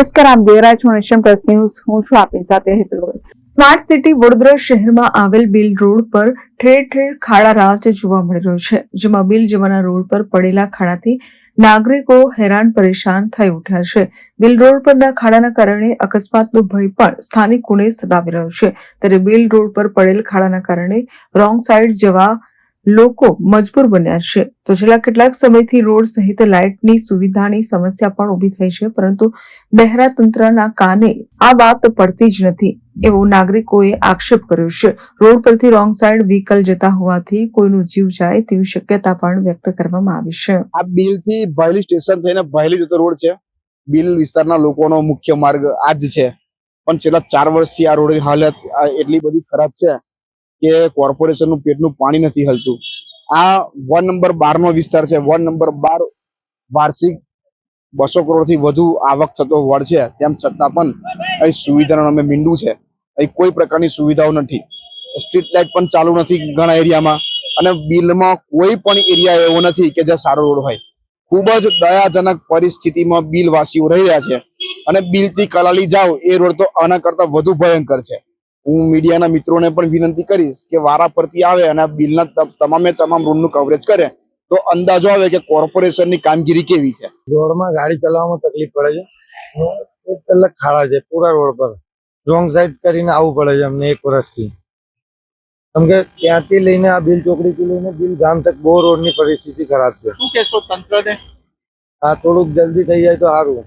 નમસ્કાર, આપ દેવરાજ છો નેશન પ્લસ હું છું આપની સાથે હેતુ સ્માર્ટ સિટી વડોદરા શહેરમાં આવેલ બિલ રોડ પર ઠેર ઠેર ખાડા રાજ જોવા મળી રહ્યો છે, જેમાં બિલ જવાના રોડ પર પડેલા ખાડાથી નાગરિકો હેરાન પરેશાન થઈ ઉઠ્યા છે. બિલ રોડ પરના ખાડાના કારણે અકસ્માતનો ભય પણ સ્થાનિકોને સતાવી રહ્યો છે. ત્યારે બિલ રોડ પર પડેલ ખાડાના કારણે રોંગ સાઈડ જવા લોકો મજબૂર બન્યા છે. તો છેલ્લા કેટલાક સમયથી રોડ સહિત લાઇટની સુવિધાની સમસ્યા પણ ઊભી થઈ છે, પરંતુ બહેરા તંત્રના કાને આ વાત પડતી જ નથી એવો નાગરિકોએ આક્ષેપ કર્યો છે. રોડ પરથી રોંગ સાઈડ વ્હીકલ જતા હોવાથી કોઈનો જીવ જાય તેવી શક્યતા પણ વ્યક્ત કરવામાં આવી છે. આ બિલથી ભાયલી સ્ટેશન થઈને ભાયલી જતો રોડ છે. બિલ વિસ્તારના લોકોનો મુખ્ય માર્ગ આ જ છે. પણ છેલ્લા ચાર વર્ષથી આ રોડની હાલત એટલી બધી ખરાબ છે કે કોર્પોરેશનનું પેટનું પાણી નથી હલતું. આ વોર્ડ નંબર બાર નો વિસ્તાર છે. વોર્ડ નંબર બાર વાર્ષિક બસો કરોડથી વધુ આવક થતો વોર્ડ છે. તેમ છતાં પણ અહીં સુવિધાનું અમે મીંડું છે. અહીં કોઈ પ્રકારની સુવિધાઓ નથી. સ્ટ્રીટ લાઇટ પણ ચાલુ નથી ઘણા એરિયામાં. અને બિલમાં કોઈ પણ એરિયા એવો નથી કે જ્યાં સારો રોડ હોય. ખૂબ જ દયાજનક પરિસ્થિતિમાં બિલવાસીઓ રહી રહ્યા છે. અને બિલથી કલાલી જાઓ, એ રોડ તો આના કરતા વધુ ભયંકર છે. હું મીડિયાના મિત્રોને પણ વિનંતી કરીશ કે વારા પરથી આવે અને આ બિલના તમામે તમામ રૂમનું કવરેજ કરે તો અંદાજો આવે કે કોર્પોરેશનની કામગીરી કેવી છે. રોડમાં ગાડી ચલાવવામાં તકલીફ પડે છે. એક કલાક ખાડા છે પૂરા રોડ પર. રોંગ સાઈડ કરીને આવવું પડે છે અમને એક વર્ષથી. કેમ કે ત્યાંથી લઈને આ બિલ ચોકડીથી લઈને બિલ ગામ તક બહુ રોડની પરિસ્થિતિ ખરાબ છે. શું કહેશો તંત્રને? હા થોડુંક જલ્દી થઈ જાય તો સારું.